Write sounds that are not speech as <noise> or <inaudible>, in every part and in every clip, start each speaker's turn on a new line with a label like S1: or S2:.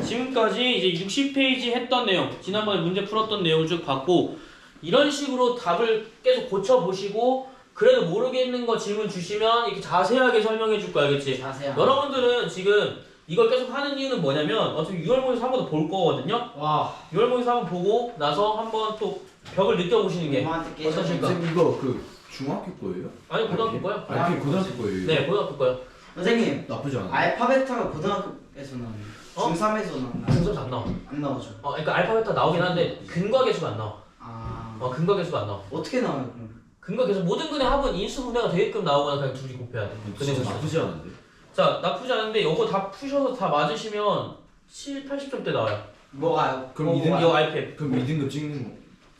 S1: 지금까지 이제 60페이지 했던 내용, 지난번에 문제 풀었던 내용을 쭉 봤고 이런 식으로 답을 계속 고쳐 보시고 그래도 모르겠는 거 질문 주시면 이렇게 자세하게 설명해 줄 거야, 알겠지?
S2: 자세한.
S1: 여러분들은 지금 이걸 계속 하는 이유는 뭐냐면 어차피 6월 모의고사 한번 더 볼 거거든요.
S2: 와.
S1: 6월 모의고사 한번 보고 나서 한번 또 벽을 느껴보시는 게
S2: 엄마한테
S1: 어떠실까?
S2: 깨져.
S3: 선생님 이거 그 중학교 거예요?
S1: 아니 고등학교 거요?
S3: 아니 그게 고등학교 거예요.
S1: 네 고등학교 거요.
S2: 선생님
S3: 나쁘지 않아.
S2: 알파벳하가 고등학교에서 나와요.
S1: 어?
S2: 중3에서 나왔나?
S1: 중점 안 나와.
S2: 안 나오죠.
S1: 어, 그러니까 알파벳 나오긴 하는데 근과 계수가 안 나와.
S2: 아.
S1: 어, 근과 계수가 안 나와.
S2: 어떻게 나와요 그럼?
S1: 근과 계수 모든 근의 합은 인수 분해가 되게끔 나오거나 그냥 둘이 곱해야 돼. 근의
S3: 진짜
S1: 계수.
S3: 나쁘지 않은데.
S1: 자 나쁘지 않은데 이거 다 푸셔서 다 맞으시면 7, 80점대 나와요.
S2: 뭐가요?
S3: 그럼
S2: 뭐,
S3: 이등-
S2: 뭐가요?
S1: 이거 알펜.
S3: 그럼 2등급 찍는 거.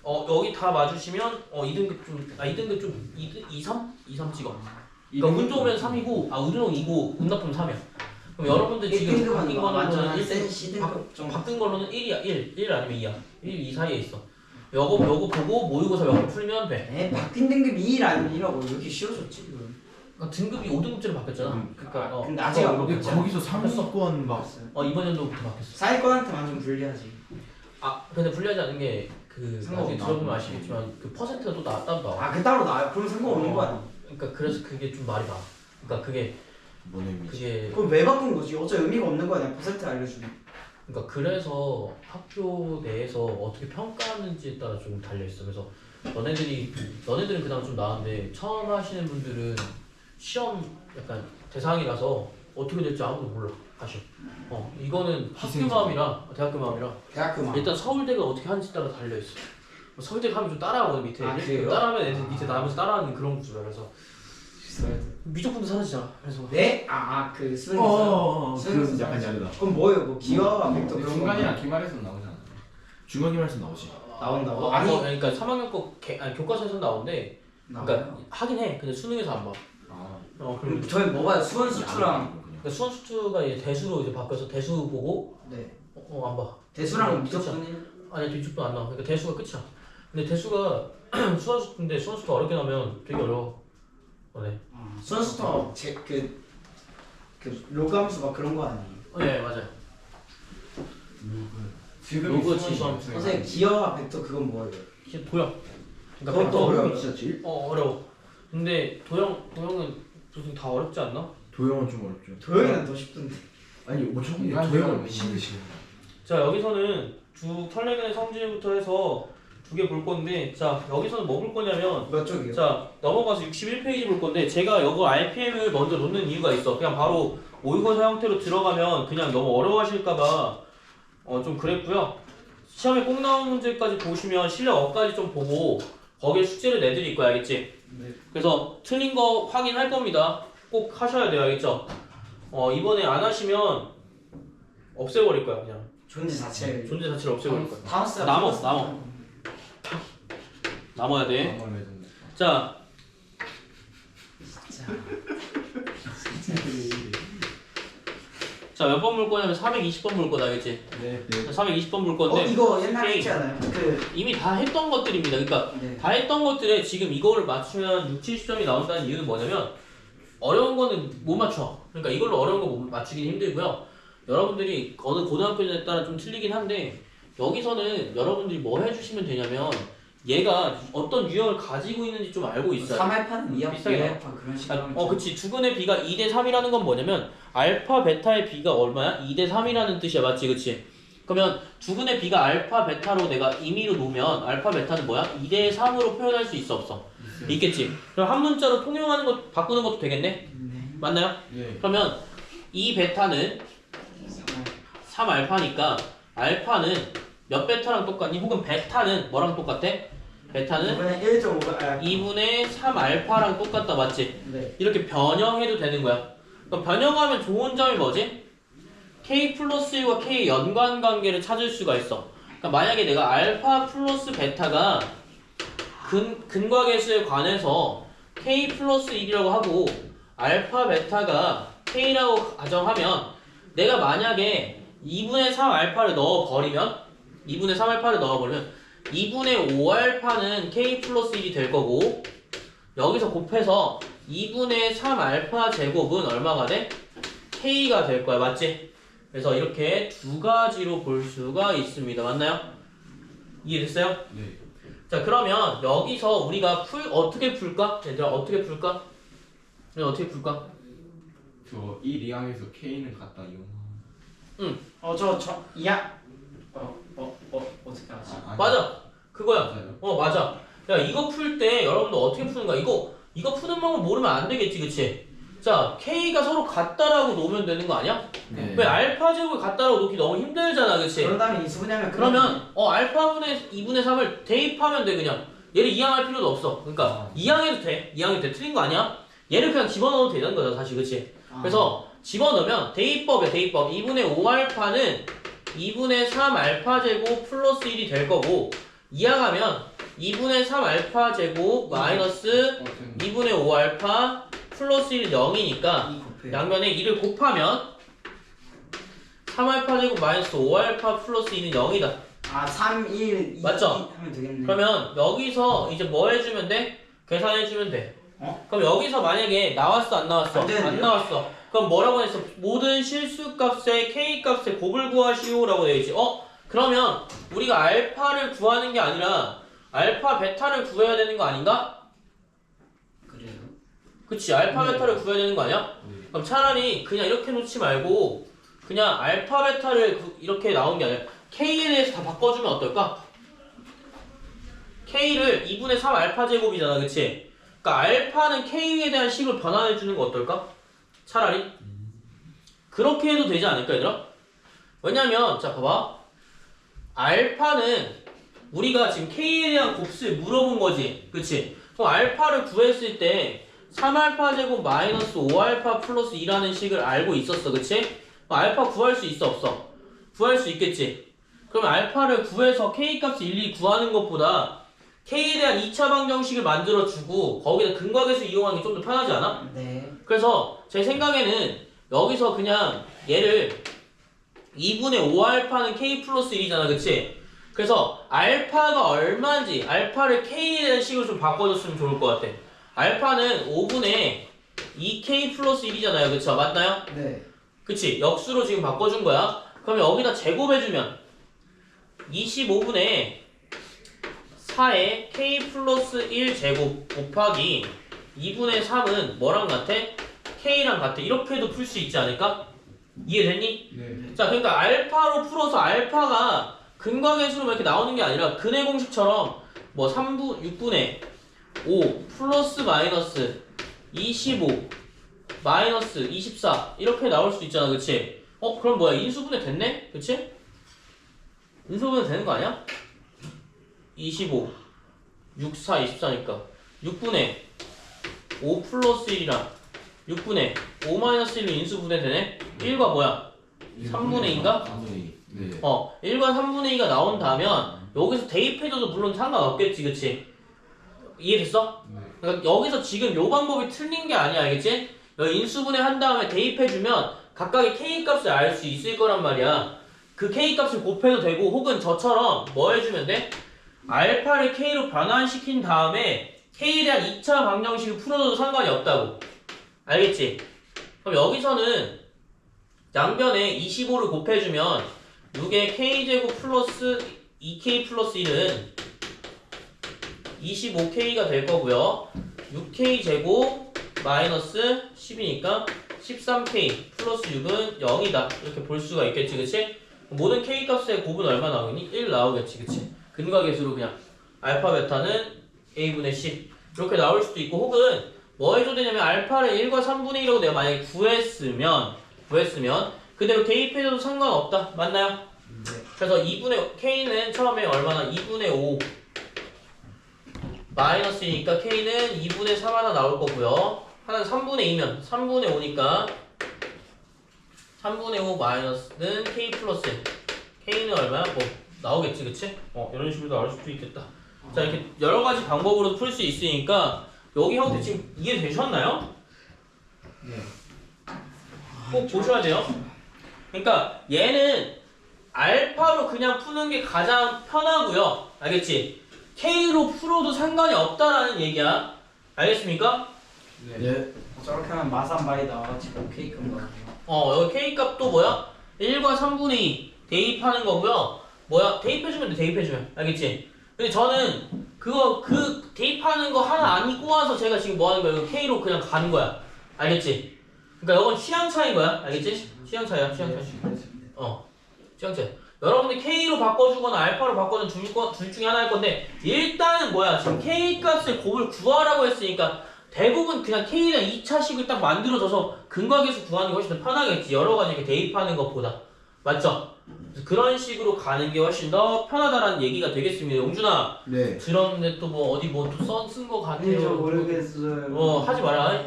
S1: 어 여기 다 맞으시면 어 2등급 좀, 아 2등급 좀 2, 2, 3? 2, 3 찍어. 그러니까 운 좋으면 3이고, 아 운 좋으면 2고, 운 나쁘면 3이야. 그럼 여러분들 지금
S2: 1등급은
S1: 바뀐
S2: 뭐 완전
S1: 거는
S2: 한
S1: 1,
S2: 센 C등급 정도.
S1: 바뀐 걸로는 1이야 1, 1 아니면 2야. 1, 2 사이에 있어. 요거 요거 보고 모의고사 몇개 풀면 돼.
S2: 에 바뀐 등급 2일 아니라고 왜 이렇게 쉬워졌지?
S1: 그러니까 등급이 5등급제로 바뀌었잖아.
S3: 음.
S1: 그러니까 어,
S2: 근데 아직 안
S3: 근데
S2: 바뀌었잖아.
S3: 거기서 상위권 막
S1: 어 이번 연도부터 바뀌었어.
S2: 사회권한테 완전 불리하지.
S1: 아 근데 불리하지 않은 게그 나중에
S2: 상관없나?
S1: 들어보면 아시겠지만 그 퍼센트가 또 나, 따로 나와.
S2: 아그 따로 나와요? 그럼 상관없는 거 아니야?
S1: 그러니까 그래서 그게 좀 말이 많아. 그러니까 그게
S3: 뭔 의미지?
S1: 그게
S2: 그럼 왜 바꾼 거지? 어차 의미가 없는 거 아니야? 퍼센트 알려주면.
S1: 그러니까 그래서 학교 내에서 어떻게 평가하는지에 따라 좀 달려 있어. 그래서 너네들이 너네들은 그나마 좀 나은데 처음 하시는 분들은 시험 약간 대상이라서 어떻게 될지 아무도 몰라 사실. 어 이거는 학교
S3: 희생자.
S1: 마음이라 대학교 마음이라
S2: 대학교만.
S1: 일단 서울대가 어떻게 하는지 따라 달려 있어. 서울대가 하면 좀 따라하거든 밑에.
S2: 아. 그래요?
S1: 따라하면 애들 밑에 나면서 따라하는 그런 구조야. 그래서 미적분도 사라지잖아. 그래서
S2: 네? 아 그 수능.
S3: 어,
S2: 수능
S3: 그 약간 다르다.
S2: 그럼 뭐예요? 뭐 기와 벡터 그런 거
S4: 중간이랑 기말에서 나오잖아.
S3: 중간기말에서 나오지.
S2: 나온다고?
S1: 어,
S2: 아니
S1: 어, 그러니까 3학년 거 개, 아니, 교과서에서 나오는데 그러니까
S2: 나와요.
S1: 하긴 해. 근데 수능에서 안 봐.
S4: 아,
S1: 어 그럼
S2: 그럼 저희 뭐 봐요? 수원 수투랑.
S1: 그러니까 수원 수투가 이제 대수로 이제 바뀌어서 대수 보고 네어안 봐.
S2: 대수랑
S1: 그쵸.
S2: 미적분이
S1: 아니 뒤쪽도 안 나와. 그러니까 대수가 끝이야. 근데 대수가 <clears throat> 수원 수투인데 수원 수투 어렵게 나오면 되게 어려워. 어, 네.
S2: 수원 수투 제그 그 로그함수 막 그런 거 아니에요?
S1: 어, 네 맞아요.
S4: 지금
S1: 로그.
S4: 시험
S2: 선생님 기와 벡터 그건 뭐예요?
S1: 이게 도형.
S2: 그것도
S1: 벡터.
S2: 어려워요.
S3: 진짜 제일
S1: 어 어려워. 근데 도형 도형은 무슨 다 어렵지 않나?
S3: 도형은 좀 어렵죠.
S2: 도형이는 더 쉽던데.
S3: 아니 뭐 저거
S4: 중간
S3: 도형은
S4: 지점은
S3: 힘드시.
S1: 자 여기서는 주 설레근의 성질부터 해서 두 개 볼 건데 자 여기서는 뭐 볼 거냐면
S2: 몇 쪽이요?
S1: 자 넘어가서 61페이지 볼 건데 제가 이거 RPM을 먼저 놓는 이유가 있어 그냥 바로 모의고사 형태로 들어가면 그냥 너무 어려워하실까봐 어 좀 그랬고요 시험에 꼭 나오는 문제까지 보시면 실력 업까지 좀 보고 거기에 숙제를 내드릴 거야 알겠지?
S2: 네.
S1: 그래서 틀린 거 확인할 겁니다 꼭 하셔야 돼요 알겠죠? 어 이번에 안 하시면 없애버릴 거야 그냥
S2: 존재 자체를.
S1: 존재 자체를 없애버릴 거야
S2: 다우스
S1: 남어, 남어. 남아야 돼. 자,
S2: 진짜.
S1: 자몇번볼 거냐면 420번 볼 거다, 알겠지?
S4: 네.
S3: 네.
S1: 420번
S2: 볼어
S1: 건데
S2: 이거 옛날에. 했지 않아요? 그
S1: 이미 다 했던 것들입니다. 그러니까
S2: 네.
S1: 다 했던 것들에 지금 이거를 맞추면 6, 70점이 나온다는 이유는 뭐냐면 어려운 거는 못 맞춰. 그러니까 이걸로 어려운 거 못 맞추기 힘들고요. 여러분들이 어느 고등학교에 따라 좀 틀리긴 한데 여기서는 여러분들이 뭐 해주시면 되냐면 얘가 어떤 유형을 가지고 있는지 좀 알고 있어요.
S2: 3알파는 2알파,
S1: 비슷하게
S2: 2알파 그런
S1: 아,
S2: 식으로.
S1: 어, 그치. 두근의 비가 2대 3이라는 건 뭐냐면, 알파, 베타의 비가 얼마야? 2대 3이라는 뜻이야. 맞지? 그치? 그러면 두근의 비가 알파, 베타로 내가 임의로 놓으면, 알파, 베타는 뭐야? 2대 3으로 표현할 수 있어, 없어? 있겠지. 그럼 한 문자로 통용하는 것, 바꾸는 것도 되겠네?
S2: 네.
S1: 맞나요?
S4: 예.
S1: 그러면 이 베타는 3 알파니까, 알파는 몇 베타랑 똑같니? 혹은 베타는 뭐랑 똑같아? 베타는
S2: 이번에 1.5가 아,
S1: 2분의 3 알파랑 똑같다. 맞지?
S2: 네.
S1: 이렇게 변형해도 되는 거야. 그럼 변형하면 좋은 점이 뭐지? K 플러스 1과 K 연관 관계를 찾을 수가 있어. 그러니까 만약에 내가 알파 플러스 베타가 근, 근과계수에 관해서 K 플러스 1이라고 하고 알파 베타가 K라고 가정하면 내가 만약에 2분의 3 알파를 넣어버리면 2분의 3 알파를 넣어버리면 2분의 5 알파는 K 플러스 1이 될 거고 여기서 곱해서 2분의 3 알파 제곱은 얼마가 돼? K가 될 거야 맞지? 그래서 이렇게 두 가지로 볼 수가 있습니다. 맞나요? 이해됐어요?
S3: 네.
S1: 자 그러면 여기서 우리가 풀 어떻게 풀까? 얘들아 어떻게 풀까? 우리 어떻게 풀까?
S4: 저 1, 2항에서 K는 같다 이거.
S2: 어저저 이야. 어, 어떻게 하지?
S4: 아, 아니,
S1: 맞아 그거야
S4: 맞아요.
S1: 어 맞아 야 이거 풀 때 여러분들 어떻게 푸는가 이거 이거 푸는 방법 모르면 안 되겠지 그치? 자 K가 서로 같다라고 놓으면 되는 거 아니야?
S3: 네.
S1: 왜 알파 제곱을 같다라고 놓기 너무 힘들잖아 그치?
S2: 그런 다음에 인수분해하면
S1: 그러면 어 알파분의 2분의 3을 대입하면 돼 그냥 얘를 이항할 필요도 없어 그러니까 이항해도 돼 이항해도 돼 틀린 거 아니야? 얘를 그냥 집어넣어도 되는 거야 사실 그치? 그래서 집어넣으면 대입법이야 대입법 2분의 5알파는 2분의 3 알파 제곱 플러스 1이 될 거고 이항하면 2분의 3 알파 제곱 마이너스
S4: 어, 쌤.
S1: 2분의 5 알파 플러스 1은 0이니까
S2: 이 곱해.
S1: 양면에 2를 곱하면 3 알파 제곱 마이너스 5 알파 플러스 2는 0이다
S2: 아 3, 1, 2
S1: 맞죠?
S2: 하면 되겠네.
S1: 그러면 여기서 이제 뭐 해주면 돼? 계산해주면 돼.
S2: 어?
S1: 그럼 여기서 만약에 나왔어 안 나왔어?
S2: 안 되는데요?
S1: 나왔어. 그럼 뭐라고 했어? 모든 실수값의 k 값의 곱을 구하시오 라고 되어 있지. 어? 그러면 우리가 알파를 구하는 게 아니라 알파 베타를 구해야 되는 거 아닌가?
S2: 그래요?
S1: 그치 알파
S2: 네.
S1: 베타를 구해야 되는 거 아니야?
S4: 네.
S1: 그럼 차라리 그냥 이렇게 놓지 말고 그냥 알파 베타를 구- 이렇게 나온 게 아니라 k에 대해서 다 바꿔주면 어떨까? k를 2분의 3 알파 제곱이잖아 그치? 그러니까 알파는 k에 대한 식으로 변환해 주는 거 어떨까? 차라리 그렇게 해도 되지 않을까 얘들아? 왜냐면 자 봐봐 알파는 우리가 지금 k에 대한 곱수를 물어본 거지 그치? 그럼 알파를 구했을 때 3알파 제곱 마이너스 5알파 플러스 2라는 식을 알고 있었어 그치? 그럼 알파 구할 수 있어 없어? 구할 수 있겠지 그러면 알파를 구해서 k 값을 일일이 구하는 것보다 k에 대한 2차 방정식을 만들어주고 거기다 근각에서 이용하는 게 좀 더 편하지 않아?
S2: 네.
S1: 그래서 제 생각에는 여기서 그냥 얘를 2분의 5알파는 k 플러스 1이잖아 그치? 그래서 알파가 얼마인지 알파를 k에 대한 식으로 좀 바꿔줬으면 좋을 것 같아 알파는 5분의 2k 플러스 1이잖아요 그쵸? 맞나요?
S2: 네.
S1: 그치? 역수로 지금 바꿔준 거야 그럼 여기다 제곱해주면 25분의 4의 k 플러스 1 제곱 곱하기 2분의 3은 뭐랑 같아? k랑 같아 이렇게 해도 풀 수 있지 않을까? 이해됐니?
S4: 네.
S1: 자 그러니까 알파로 풀어서 알파가 근각의 수로 이렇게 나오는 게 아니라 근의 공식처럼 뭐 3분 6분의 5 플러스 마이너스 25 마이너스 24 이렇게 나올 수 있잖아 그치? 어 그럼 뭐야 인수분해 됐네? 그치? 인수분해 되는 거 아니야? 25 6 4 24니까 6분의 5 플러스 1이랑 6분의 5 마이너스 1로 인수 분해 되네? 1과 뭐야? 3분의 2인가?
S3: 3분의 2. 네.
S1: 어 1과 3분의 2가 나온다면 여기서 대입해줘도 물론 상관없겠지 그치? 이해됐어?
S4: 네.
S1: 그러니까 여기서 지금 요 방법이 틀린 게 아니야 알겠지? 인수분해 한 다음에 대입해주면 각각의 k 값을 알 수 있을 거란 말이야 그 k 값을 곱해도 되고 혹은 저처럼 뭐 해주면 돼? 알파를 k로 변환시킨 다음에 k에 대한 2차 방정식을 풀어줘도 상관이 없다고 알겠지? 그럼 여기서는 양변에 25를 곱해주면 6의 k제곱 플러스 2k 플러스 1은 25k가 될 거고요 6k 제곱 마이너스 10이니까 13k 플러스 6은 0이다 이렇게 볼 수가 있겠지 그치? 모든 k 값의 곱은 얼마 나오겠니? 1 나오겠지 그치? 근각의수로 그냥 알파 베타는 a분의 10 이렇게 나올 수도 있고 혹은 뭐 해줘야 되냐면 알파를 1과 3분의 1이라고 내가 만약에 구했으면 구했으면 그대로 대입해줘도 상관없다 맞나요?
S2: 네.
S1: 그래서 2분의 k는 처음에 얼마나 2분의 5 마이너스니까 k는 2분의 3 하나 나올 거고요. 하나는 3분의 2면 3분의 5니까 3분의 5 마이너스는 k 플러스 k는 얼마야? 뭐 나오겠지, 그치? 어 이런 식으로 나올 수도 있겠다. 자 이렇게 여러 가지 방법으로 풀 수 있으니까 여기 형태 지금 이해되셨나요?
S2: 네.
S1: 꼭 보셔야 돼요. 그러니까 얘는 알파로 그냥 푸는 게 가장 편하고요. 알겠지? K로 풀어도 상관이 없다라는 얘기야. 알겠습니까?
S4: 네.
S3: 네.
S2: 저렇게 하면 마산바이다. 지금 케이크인 거 같아요.
S1: 어, 여기 K 값도 뭐야? 1과 3분의 2 대입하는 거고요. 뭐야? 대입해주면 돼, 대입해주면. 알겠지? 근데 저는 그거, 그 대입하는 거 하나 안 꼬아서 제가 지금 뭐 하는 거야? 이거 K로 그냥 가는 거야. 알겠지? 그러니까 이건 취향 차이인 거야. 알겠지? 취향 차이야, 취향 차이. 어, 취향 차이. 여러분들 K로 바꿔주거나 알파로 바꿔주는 둘, 거- 둘 중에 하나일 건데 일단은 뭐야? 지금 K 값을 곱을 구하라고 했으니까 대부분 그냥 K랑 2차식을 딱 만들어줘서 근각에서 구하는 게 훨씬 더 편하겠지. 여러 가지 이렇게 대입하는 것보다. 맞죠? 그런 식으로 가는 게 훨씬 더 편하다라는 얘기가 되겠습니다. 용준아,
S3: 네.
S1: 들었는데 또 뭐 어디 뭐또쓴거
S2: 아니 저
S1: 같아요.
S2: 모르겠어요.
S1: 어, 하지 마라.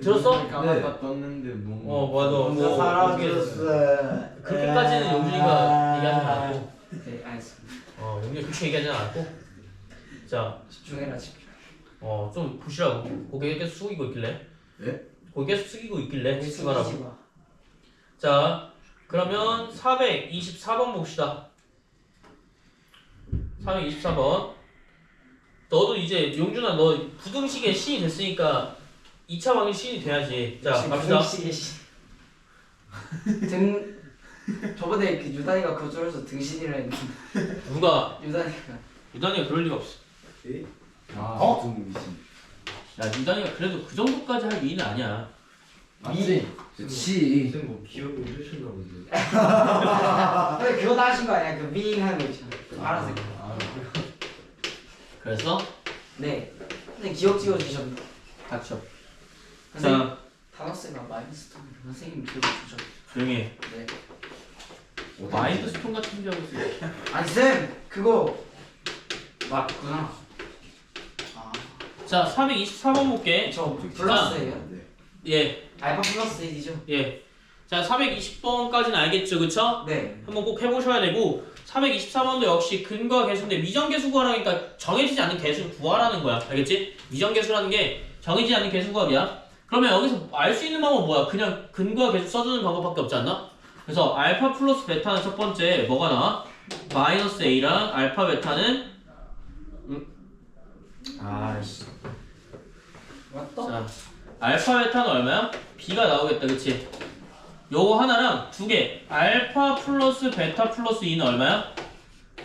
S1: 들었어?
S4: 까맣다 떴는데 뭐
S1: 어, 맞아. 나뭐
S2: 사라졌어.
S1: 그렇게까지는 용준이가 얘기하지 않았고.
S2: 네 알겠습니다.
S1: 어, 용준이 그렇게 얘기하지 않았고. 자,
S2: 집중해라 집중.
S1: 어, 좀 보시라고. 고개 계속 숙이고 있길래.
S3: 네?
S1: 고개 계속 숙이고 있길래
S2: 네,
S1: 집중하라고. 자, 그러면 424번 봅시다. 424번. 너도 이제 용준아 너 부등식의 신이 됐으니까 2차 방정 신이 돼야지. 자, 갑시다.
S2: 등식의 시. 등 저번에 그 유단이가 거절해서 등신이라 했는데
S1: 누가
S2: 유단이가
S1: 유단이가 그럴 리가 없어.
S4: 아,
S3: 어?
S1: 야, 유단이가 그래도 그 정도까지 할 미는 아니야.
S3: 맞지? 그치.
S5: 선생님 뭐 기억을 잃으셨나 본데.
S2: 근데 그거 다 하신 거 아니야? 그 윙 하는 거 있잖아. 알아서.
S4: 아,
S1: 그래서
S2: 네. 근데 기억 찍어 주셨네.
S1: 닥쳐.
S2: 선생님
S1: 자,
S2: 다나스가 마이너스 톤 선생님 기억 주셨.
S1: 조용히 해.
S2: 네.
S1: 마인드 스톤 같은 소리 하고 있어.
S2: 아니 쌤 그거 맞구나. 아,
S1: 자, 424번 볼게.
S2: 저 플러스예요.
S3: 네.
S1: 예,
S2: 알파 플러스 1이죠?
S1: 예. 자, 420번까지는 알겠죠, 그쵸?
S2: 네.
S1: 한번 꼭 해보셔야 되고 424번도 역시 근거 계수인데 미정계수 구하라니까 정해지지 않는 계수를 구하라는 거야 알겠지? 미정계수라는 게 정해지지 않는 계수 구하기야 그러면 여기서 알 수 있는 방법은 뭐야? 그냥 근거와 계수 써주는 방법밖에 없지 않나? 그래서 알파 플러스 베타는 첫 번째 뭐가 나와? 마이너스 A랑 알파 베타는 음. 아이씨
S2: 맞다.
S1: 자, 알파 베타는 얼마야? B가 나오겠다, 그치? 요거 하나랑 두 개. 알파 플러스 베타 플러스 2는 얼마야?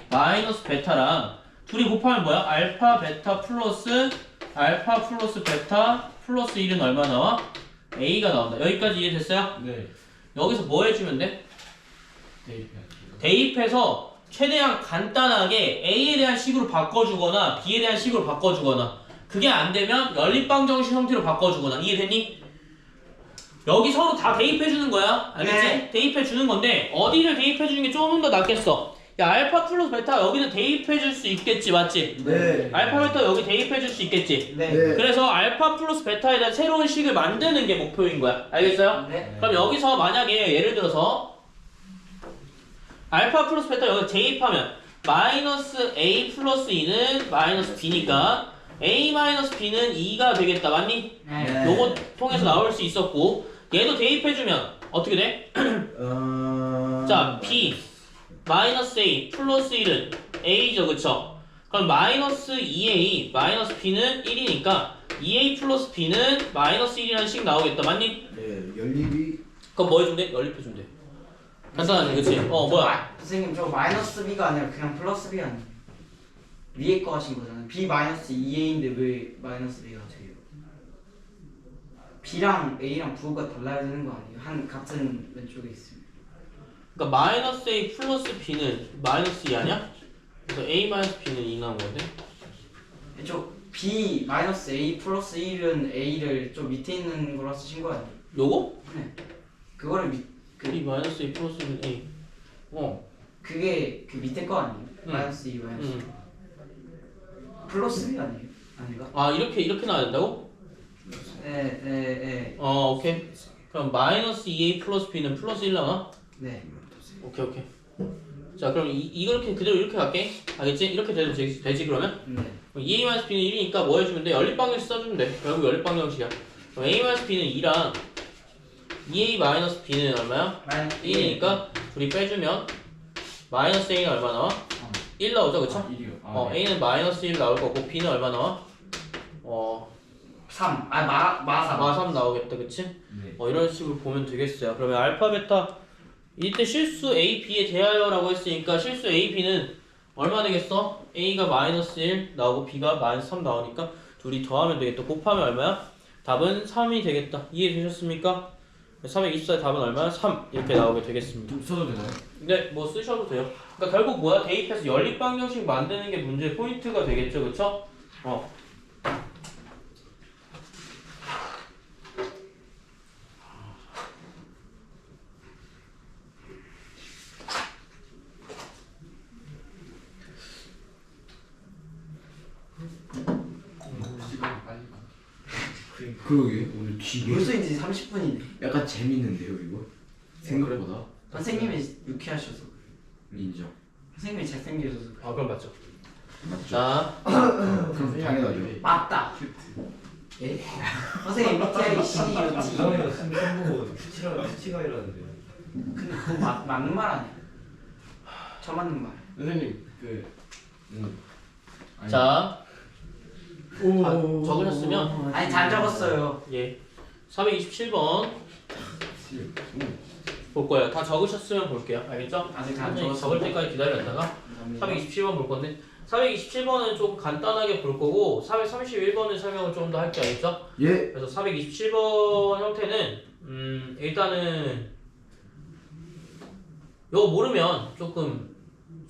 S1: 마이너스 베타랑 둘이 곱하면 뭐야? 알파 베타 플러스 알파 플러스 베타 플러스 1은 얼마 나와? A가 나온다. 여기까지 이해됐어요?
S4: 네.
S1: 여기서 뭐 해주면 돼? 대입해서 최대한 간단하게 A에 대한 식으로 바꿔주거나 B에 대한 식으로 바꿔주거나 그게 안 되면 연립방 정식 형태로 바꿔주거나 이해됐니? 여기 서로 다 대입해 주는 거야 알겠지?
S2: 네.
S1: 대입해 주는 건데 어디를 대입해 주는 게 조금 더 낫겠어 야 알파 플러스 베타 여기는 대입해 줄 수 있겠지 맞지?
S3: 네.
S1: 알파 베타 여기 대입해 줄 수 있겠지
S2: 네.
S3: 네.
S1: 그래서 알파 플러스 베타에 대한 새로운 식을 만드는 게 목표인 거야 알겠어요?
S2: 네.
S1: 그럼 여기서 만약에 예를 들어서 알파 플러스 베타 여기 대입하면 마이너스 a 플러스 2는 마이너스 b니까 a 마이너스 b는 2가 되겠다 맞니?
S2: 네.
S1: 요거 통해서 나올 수 있었고 얘도 대입해주면 어떻게 돼? <clears throat>
S3: 어...
S1: 자 b 마이너스 a 플러스 1은 a죠 그쵸? 그럼 마이너스 2a 마이너스 b는 1이니까 2a 플러스 b는 마이너스 1이라는 식 나오겠다 맞니?
S3: 네. 연립이
S1: 그럼 뭐 해주면 돼? 연립해주면 돼 간단하지 그치? 어 뭐야?
S2: 아, 선생님 저 마이너스 b가 아니라 그냥 플러스 b 아니에요? 위에 거 하신 거잖아요. B 마이너스 2a인데 왜 마이너스 b가 돼요? b랑 a랑 부호가 달라야 되는 거 아니에요? 한 같은 왼쪽에 있으면.
S1: 그러니까 마이너스 a 플러스 b는 마이너스 2 아니야? 그래서 a 마이너스 b는 2 나온 건데
S2: 이쪽 b 마이너스 a 플러스 1은 a를 좀 밑에 있는 거라 쓰신 거 아니에요?
S1: 요거?
S2: 그거를 밑 그,
S1: b 마이너스 a 플러스 1은 a 어
S2: 그게 그 밑에 거 아니에요?
S1: 응.
S2: 마이너스 2 마이너스
S1: 음.
S2: 플러스 b 아니에요? 아닌가?
S1: 아 이렇게 이렇게 나와야 된다고?
S2: 네, 네, 네,
S1: 어 오케이 그럼 마이너스 2a 플러스 b는 플러스 1 나와?
S2: 네.
S1: 오케이 오케이 자 그럼 이, 이렇게 그대로 이렇게 갈게 알겠지? 이렇게 돼도 되지, 되지 그러면?
S2: 네.
S1: 그럼 2a 마이너스 b는 1이니까 뭐 해주면 돼? 연립방정식 써주면 돼 결국 연립방정식이야 그럼 a 마이너스 b는 2랑 2a 마이너스 b는 얼마야?
S2: 마이너스
S1: 1이니까 둘이 빼주면 마이너스 a는 얼마 나와? 1 나오죠 그쵸?
S4: 아, 일이요. 아,
S1: 어
S4: 네.
S1: a는 마이너스 1 나올 거고 b는 얼마 나와? 어
S2: 3. 아, 마, 마 3.
S1: 마 3 나오겠다 그치?
S4: 네.
S1: 어 이런 식으로 보면 되겠어요 그러면 알파 베타 이때 실수 A, B에 대하여 라고 했으니까 실수 A, B는 얼마 되겠어? A가 마이너스 1 나오고 B가 마이너스 3 나오니까 둘이 더하면 되겠다. 곱하면 얼마야? 답은 3이 되겠다. 이해되셨습니까? 324의 답은 얼마야? 3 이렇게 나오게 되겠습니다.
S4: 좀 써도 되나요?
S1: 근데 뭐 쓰셔도 돼요. 그러니까 결국 뭐야? 대입해서 연립 방정식 만드는 게 문제의 포인트가 되겠죠, 그렇죠? 어.
S3: 그러게
S2: 벌써 이제 30분이네.
S3: 약간 재밌는데요 이거 생각보다
S2: 선생님이 유쾌하셔서.
S3: 인정
S2: 선생님이 잘생기셔서.
S1: 아, 그럼 맞죠.
S3: 맞죠?
S1: 자,
S3: 그럼 당연하죠
S2: 맞다. 예? 선생님 MBTI C, U, T.
S5: 이상해요. 수치라 수치가 이라는데.
S2: 근데 그거 맞, 맞는 말 아니야? 저 맞는 말.
S4: 선생님 그 음.
S1: 자, 다 적으셨으면
S2: 아니 잘 적었어요.
S1: 예, 427번
S4: 시- 음.
S1: 볼 거예요. 다 적으셨으면 볼게요. 알겠죠?
S2: 아직 안
S1: 선생님. 적을 때까지 기다렸다가 427번 볼 건데 427번은 좀 간단하게 볼 거고 431번을 설명을 좀 더 할게 알겠죠?
S3: 예
S1: 그래서 427번 형태는 음 일단은 이거 모르면 조금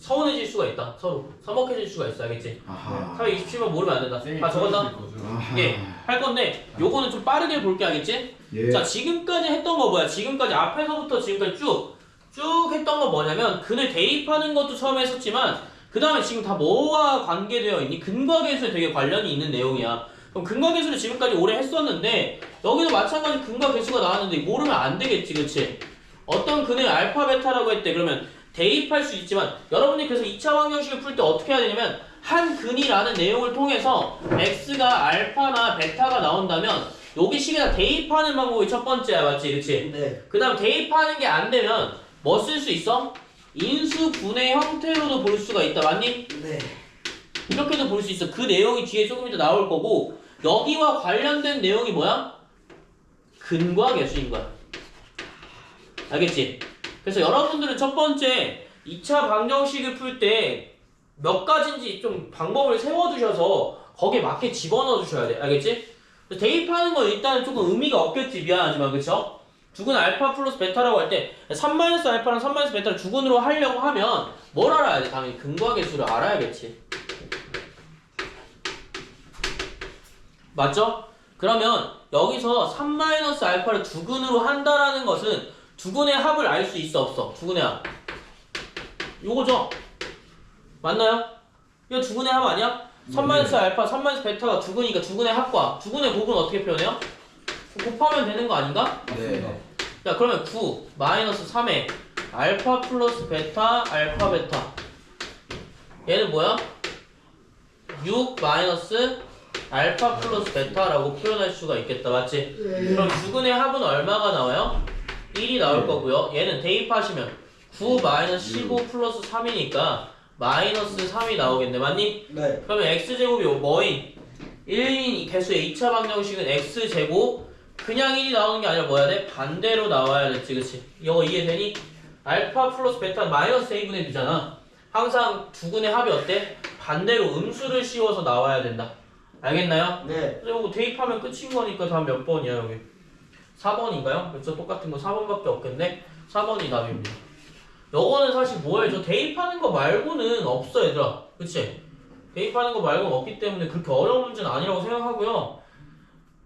S1: 서운해질 수가 있다. 서로 서먹해질 수가 있어. 알겠지?
S3: 아하.
S1: 427번 모르면 안 된다.
S4: 쌤이
S1: 다? 적었나?
S3: 아하.
S1: 예 할 건데 요거는 좀 빠르게 볼게 알겠지?
S3: 예.
S1: 자 지금까지 했던 거 뭐야? 지금까지 앞에서부터 지금까지 쭉 쭉 했던 거 뭐냐면 근을 대입하는 것도 처음에 했었지만 그 다음에 지금 다 뭐와 관계되어 있니? 근과 계수에 되게 관련이 있는 내용이야. 그럼 근과 계수를 지금까지 오래 했었는데 여기도 마찬가지 근과 계수가 나왔는데 모르면 안 되겠지 그치? 어떤 근을 알파 베타라고 했대. 그러면 대입할 수 있지만 여러분이 그래서 2차 방정식을 풀 때 어떻게 해야 되냐면 한 근이라는 내용을 통해서 x가 알파나 베타가 나온다면 여기 식에다 대입하는 방법이 첫 번째야 맞지 그치?
S2: 네.
S1: 그 다음 대입하는 게 안 되면 뭐 쓸 수 있어? 인수 분해 형태로도 볼 수가 있다 맞니?
S2: 네.
S1: 이렇게도 볼 수 있어 그 내용이 뒤에 조금 이따 나올 거고 여기와 관련된 내용이 뭐야? 근과 계수인 거야 알겠지? 그래서 여러분들은 첫 번째 2차 방정식을 풀 때 몇 가지인지 좀 방법을 세워두셔서 거기에 맞게 집어넣어 주셔야 돼 알겠지? 대입하는 건 일단은 조금 의미가 없겠지 미안하지만 그쵸? 두근 알파 플러스 베타라고 할 때 3 마이너스 알파랑 3 마이너스 베타를 두근으로 하려고 하면 뭘 알아야 돼? 당연히 근과 계 수를 알아야겠지 맞죠? 그러면 여기서 3 마이너스 알파를 두근으로 한다라는 것은 두근의 합을 알 수 있어 없어? 두근의 합 요거죠? 맞나요? 이거 두근의 합 아니야? 3 마이너스 알파, 3 마이너스 베타가 두근이니까 두근의 합과 두근의 곱은 어떻게 표현해요? 곱하면 되는 거 아닌가?
S3: 네.
S1: 자 그러면 9 마이너스 3에 알파 플러스 베타 알파 베타 얘는 뭐야? 6 마이너스 알파 플러스 베타라고 표현할 수가 있겠다 맞지? 그럼 두근의 합은 얼마가 나와요? 1이 나올 거고요 얘는 대입하시면 9 마이너스 15 플러스 3이니까 마이너스 3이 나오겠네 맞니?
S2: 네.
S1: 그러면 x제곱이 뭐인? 1인 개수의 2차 방정식은 x제곱 그냥 1이 나오는 게 아니라 뭐야 돼? 반대로 나와야 됐지 그치? 이거 이해되니? 알파 플러스 베타 마이너스 a분의 b잖아 항상 두 근의 합이 어때? 반대로 음수를 씌워서 나와야 된다 알겠나요?
S2: 네.
S1: 그리고 대입하면 끝인 거니까 다음 몇 번이야 여기 4번인가요? 그렇죠 똑같은 거 4번밖에 없겠네 4번이 답입니다 요거는 사실 뭐예요? 저 대입하는 거 말고는 없어 얘들아 그치? 대입하는 거 말고는 없기 때문에 그렇게 어려운 문제는 아니라고 생각하고요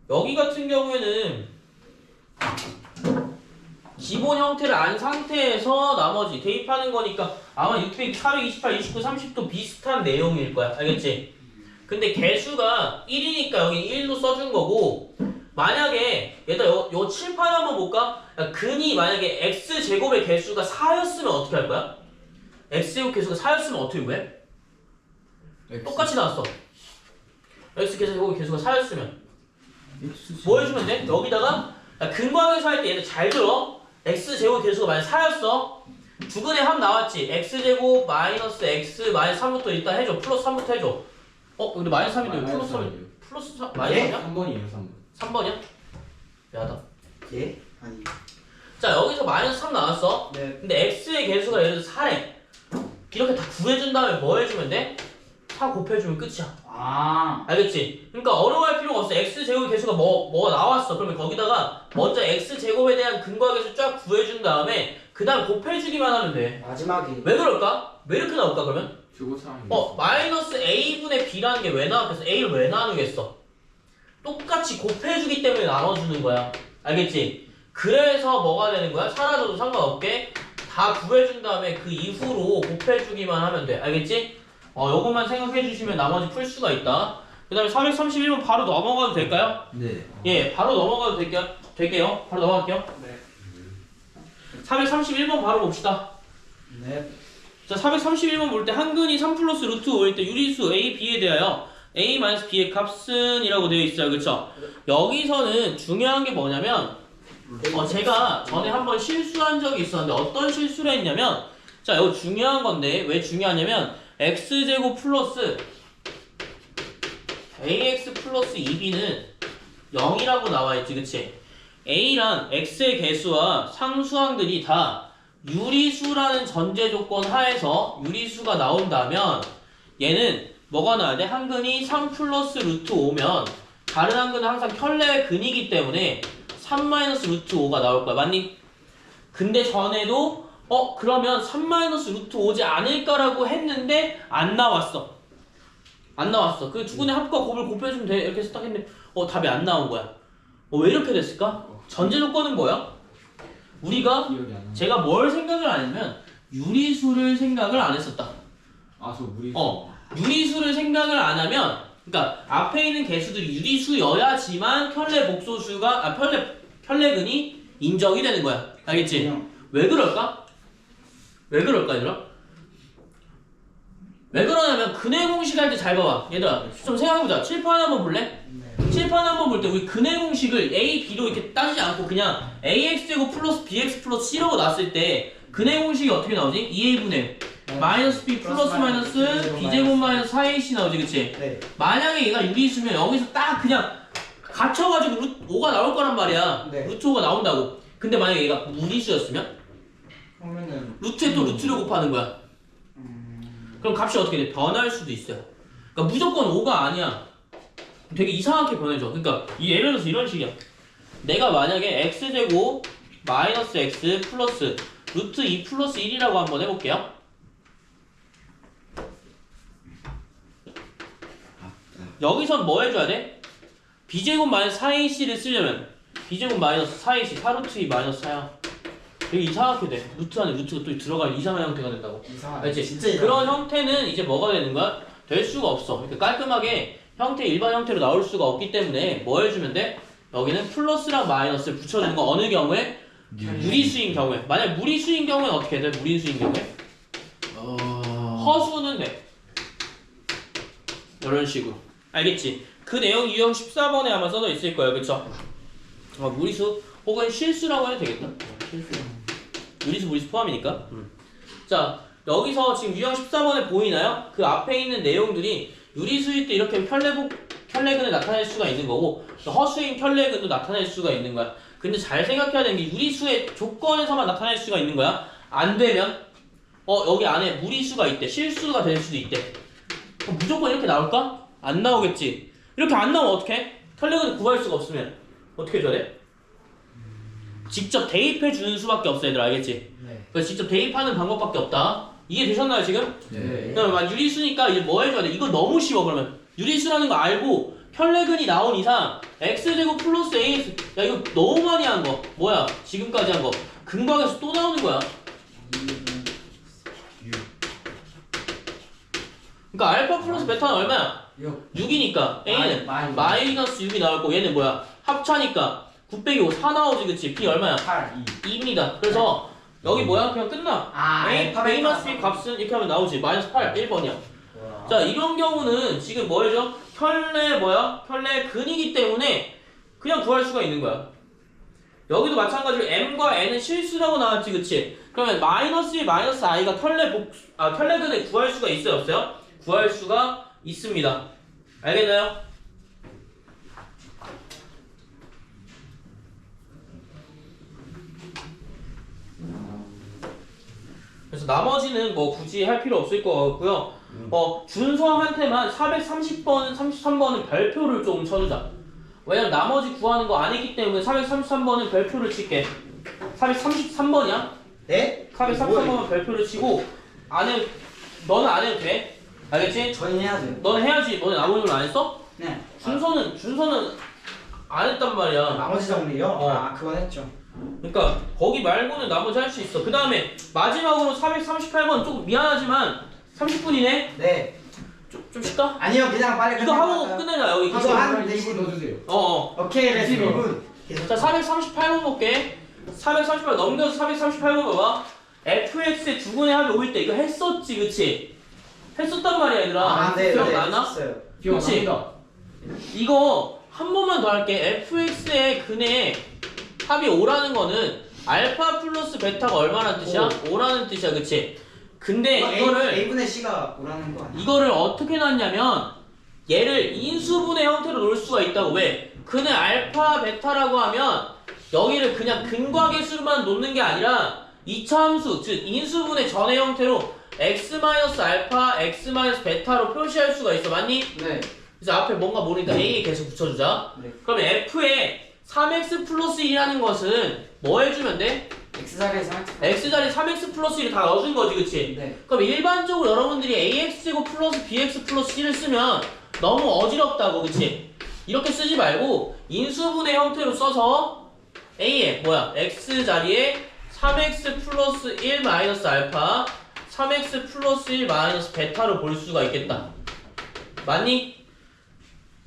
S1: 여기 같은 경우에는 기본 형태를 안 상태에서 나머지 대입하는 거니까 아마 600, 428, 29, 30도 비슷한 내용일 거야 알겠지? 근데 개수가 1이니까 여기 1로 써준 거고 만약에 얘들아 요, 요 칠판 한번 볼까? 야, 근이 만약에 x제곱의 개수가 4였으면 어떻게 할 거야? x제곱 개수가 4였으면 어떻게 구해?
S4: X.
S1: 똑같이 나왔어 x제곱의 개수가 4였으면 뭐 해주면 돼? 여기다가 야, 근광에서 할 때 얘들 잘 들어 x제곱 개수가 만약 4였어 두근의 합 나왔지 x제곱 마이너스 x 마이너스 3부터 일단 해줘 플러스 3부터 해줘 어? 근데 마이너스 3인데 왜 플러스 3이 플러스 3 마이너스 3이야?
S4: 3번이에요 3번
S1: 3번이야? 야다
S2: 예? 아니.
S1: 자 여기서 마이너스 3 나왔어
S2: 네.
S1: 근데 x의 개수가 예를 들어 4래 이렇게 다 구해준 다음에 뭐 해주면 돼? 4 곱해주면 끝이야
S2: 아.
S1: 알겠지? 그러니까 어려워할 필요가 없어 x 제곱 개수가 뭐, 뭐가 나왔어 그러면 거기다가 먼저 x 제곱에 대한 근거화 개수 쫙 구해준 다음에 그 다음 곱해주기만 하면 돼왜
S2: 마지막에.
S1: 그럴까? 왜 이렇게 나올까 그러면?
S4: 저거 참.
S1: 어 마이너스 a분의 b라는 게 왜 나왔겠어? a를 왜 나누겠어? 똑같이 곱해주기 때문에 나눠주는 거야 알겠지? 그래서 뭐가 되는 거야? 사라져도 상관없게 다 구해준 다음에 그 이후로 곱해주기만 하면 돼 알겠지? 어 요것만 생각해 주시면 나머지 풀 수가 있다 그 다음에 431번 바로 넘어가도 될까요?
S3: 네.
S1: 예 바로 넘어가도 될게요 될게요 바로 넘어갈게요
S2: 네.
S1: 431번 바로 봅시다
S2: 네.
S1: 자, 431번 볼 때 한근이 3 플러스 루트 5일 때 유리수 A, B에 대하여 A 마이너스 B의 값은 이라고 되어 있어요. 그쵸? 여기서는 중요한 게 뭐냐면 어, 제가 전에 한번 실수한 적이 있었는데 어떤 실수를 했냐면 자, 이거 중요한 건데 왜 중요하냐면 x제곱 플러스 ax 플러스 2b는 0이라고 나와 있지. 그치? a랑 x의 개수와 상수항들이 다 유리수라는 전제 조건 하에서 유리수가 나온다면 얘는 뭐가 나와야 돼? 한근이 3 플러스 루트 5면 다른 한근은 항상 켤레의 근이기 때문에 3 마이너스 루트 5가 나올 거야. 맞니? 근데 전에도 어 그러면 3 마이너스 루트 5지 않을까라고 했는데 안 나왔어. 안 나왔어. 그 두근의 합과 곱을 곱해주면 돼. 이렇게 해서 딱 했는데 어 답이 안 나온 거야. 어, 왜 이렇게 됐을까? 전제 조건은 뭐야? 우리가. 제가 뭘 생각을 안 했냐면 유리수를 생각을 안 했었다.
S4: 아저 물이.
S1: 어, 유리수를 생각을 안 하면 그러니까 앞에 있는 개수들이 유리수여야지만 켤레 복소수가 아 켤레 켤레근이 인정이 되는 거야. 알겠지? 왜 그럴까? 왜 그럴까 얘들아? 왜 그러냐면 근해 공식 할 때 잘 봐봐. 얘들아 좀 생각해보자. 칠판 한번 볼래?
S2: 네.
S1: 칠판 한번 볼 때 우리 근해 공식을 A, B로 이렇게 따지지 않고 그냥 AX제곱 플러스 BX 플러스 C라고 놨을 때 근해 공식이 어떻게 나오지? 2A분의 마이너스 B 플러스 마이너스 B제곱 마이너스 4AC 나오지 그치?
S2: 네.
S1: 만약에 얘가 유리수면 여기서 딱 그냥 갇혀가지고 루트 5가 나올 거란 말이야
S2: 네.
S1: 루트 5가 나온다고 근데 만약에 얘가 무리수였으면
S2: 그러면은
S1: 루트에 또 루트를 곱하는 거야
S2: 음.
S1: 그럼 값이 어떻게 돼? 변할 수도 있어요 그러니까 무조건 5가 아니야 되게 이상하게 변해져 그러니까 이 예를 들어서 이런 식이야 내가 만약에 x제곱 마이너스 x 플러스 루트 2 플러스 1이라고 한번 해볼게요 여기선 뭐 해줘야 돼? b제곱 마이너스 4ac를 쓰려면 b제곱 마이너스 4ac 4루트 2 마이너스 4야 되게 이상하게 돼 루트 안에 루트가 또 들어가 이상한 형태가 된다고
S2: 이상하네.
S1: 알지?
S2: 진짜 이상하네.
S1: 그런 형태는 이제 뭐가 되는 거야? 될 수가 없어. 이렇게 깔끔하게 형태 일반 형태로 나올 수가 없기 때문에 뭐 해주면 돼? 여기는 플러스랑 마이너스를 붙여주는 거 어느 경우에? 유리수인 경우에. 만약 무리수인 경우에는 어떻게 돼? 무리수인 경우에?
S3: 어.
S1: 허수는 돼. 이런 식으로. 알겠지? 그 내용 유형 14번에 아마 써져 있을 거예요. 그쵸? 어, 무리수 혹은 실수라고 해도 되겠다. 실수. 유리수 무리수 포함이니까. 자 여기서 지금 유형 14번에 보이나요? 그 앞에 있는 내용들이 유리수일 때 이렇게 켤레복 켤레근을 나타낼 수가 있는 거고 허수인 켤레근도 나타낼 수가 있는 거야. 근데 잘 생각해야 되는 게 유리수의 조건에서만 나타낼 수가 있는 거야. 안 되면 어 여기 안에 무리수가 있대. 실수가 될 수도 있대. 무조건 이렇게 나올까? 안 나오겠지. 이렇게 안 나오면 어떡해? 켤레근을 구할 수가 없으면 어떻게 해줘야 돼? 직접 대입해 주는 수밖에 없어 얘들 알겠지?
S2: 네.
S1: 그래서 직접 대입하는 방법밖에 없다. 이해 되셨나요 지금?
S3: 네.
S1: 그러면 막 유리수니까 이제 뭐 해줘야 돼? 이거 너무 쉬워 그러면 유리수라는 거 알고 혈내근이 나온 이상 x제곱 플러스 ax 야 이거 너무 많이 한 거 뭐야 지금까지 한 거 근방에서 또 나오는 거야 그러니까 알파 플러스 베타는 얼마야?
S2: 6.
S1: 6이니까 a는
S2: 마이-
S1: 마이 너스 6이 나올 거고 얘는 뭐야? 합차니까 9 빼기 5 4 나오지 그치? b 얼마야?
S2: 8. 2.
S1: 2입니다 그래서 여기 뭐야? 그냥 끝나
S2: 아,
S1: a,
S2: 알파,
S1: 마이너스
S2: 베타.
S1: b 값은 이렇게 하면 나오지 마이너스 8 1번이야
S2: 와.
S1: 자 이런 경우는 지금 뭐죠? 혈내 뭐야? 혈내 근이기 때문에 그냥 구할 수가 있는 거야. 여기도 마찬가지로 m과 n은 실수라고 나왔지, 그치? 그러면 마이너스 1, 마이너스 i가 혈내 복, 아 혈내근을 구할 수가 있어요, 없어요? 구할 수가 있습니다. 알겠나요? 나머지는 뭐 굳이 할 필요 없을 것 같고요. 어, 준서한테만 430번, 33번은 별표를 조금 쳐주자. 왜냐면 나머지 구하는 거 안 했기 때문에 433번은 별표를 칠게. 433번이야?
S2: 네?
S1: 433번은 별표를 치고 안 해, 너는 안 해도 돼. 알겠지?
S2: 저희는 해야 돼요.
S1: 너는 해야지. 너는 나머지는 안 했어?
S2: 네.
S1: 준서는 준서는 안 했단 말이야.
S2: 나머지 정리요?
S1: 어.
S2: 아 그건 했죠.
S1: 그러니까 거기 말고는 나머지 할 수 있어. 그 다음에 마지막으로 438번 조금 미안하지만 30분이네.
S2: 네.
S1: 좀, 좀 쉽다.
S2: 아니요 그냥 빨리
S1: 이거 하고? 끝내자 여기.
S2: 이거
S1: 계속.
S2: 한
S4: 2분 넣어주세요.
S1: 어 어.
S2: 오케이 렛츠
S4: 22분.
S1: 자 438번 볼게. 438 넘겨서 438번 봐봐. fx의 두분의 합이 5일 때 이거 했었지, 그치? 했었단 말이야 얘들아.
S2: 아, 네, 네,
S1: 기억나나?
S2: 했어요.
S4: 기억납니다.
S1: 이거 한 번만 더 할게. fx의 근의 합이 5라는 거는 알파 플러스 베타가 얼마라는 뜻이야? 5라는 뜻이야, 그치? 근데
S2: 이거
S1: 이거를
S2: A, A분의 C가 오라는 거 아니야?
S1: 이거를 어떻게 놨냐면 얘를 인수분해 형태로 놓을 수가 있다고 왜? 근의 알파 베타라고 하면 여기를 그냥 근과 계수만 놓는 게 아니라 이차함수 즉 인수분해 전의 형태로 x 마이너스 알파 x 마이너스 베타로 표시할 수가 있어 맞니?
S2: 네.
S1: 그래서 앞에 뭔가 모르니까 a에 계속 붙여주자
S2: 네.
S1: 그럼 f에 3x 플러스 1이라는 것은 뭐 해주면 돼?
S2: X 자리에서 할
S1: x자리 3x 플러스 1을 다 넣어준 거지 그치?
S2: 네.
S1: 그럼 일반적으로 여러분들이 ax제곱 플러스 bx 플러스 c를 쓰면 너무 어지럽다고 그치? 이렇게 쓰지 말고 인수분해 형태로 써서 a에 뭐야 x 자리에 3x 플러스 1 마이너스 알파 3x 플러스 1 마이너스 베타로 볼 수가 있겠다 맞니?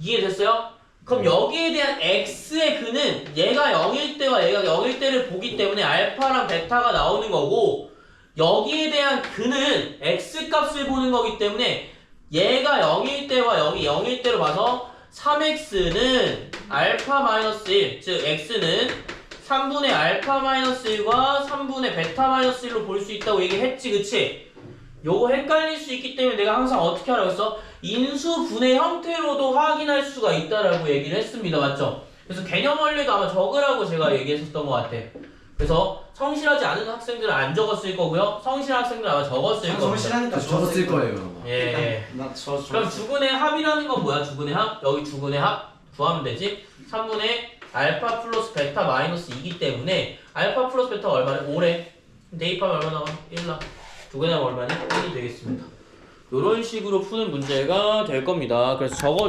S1: 이해됐어요? 그럼 여기에 대한 x의 근은 얘가 0일 때와 얘가 0일 때를 보기 때문에 알파랑 베타가 나오는 거고 여기에 대한 근은 x 값을 보는 거기 때문에 얘가 0일 때와 여기 0일 때로 봐서 3x는 알파 마이너스 1, 즉 x는 3분의 알파 마이너스 1과 3분의 베타 마이너스 1로 볼 수 있다고 얘기했지, 그치? 요거 헷갈릴 수 있기 때문에 내가 항상 어떻게 하라고 했어? 인수 분해 형태로도 확인할 수가 있다라고 얘기를 했습니다, 맞죠? 그래서 개념 원리도 아마 적으라고 제가 얘기했었던 것 같아. 그래서 성실하지 않은 학생들은 안 적었을 거고요. 성실한 학생들은 아마 적었을
S2: 저
S1: 겁니다.
S2: 실하니까
S3: 저 적었을 거예요.
S1: 예.
S2: 나저
S1: 그럼 주근의 합이라는 건 뭐야? 주근의 합? 여기 주근의 합 구하면 되지. 3분의 알파 플러스 베타 마이너스 2기 때문에 알파 플러스 베타가 얼마래? 5래. 대입하면 얼마 나와? 1 나. 주근의 합 얼마니? 1이 되겠습니다. 이런 식으로 푸는 문제가 될 겁니다. 그래서 적어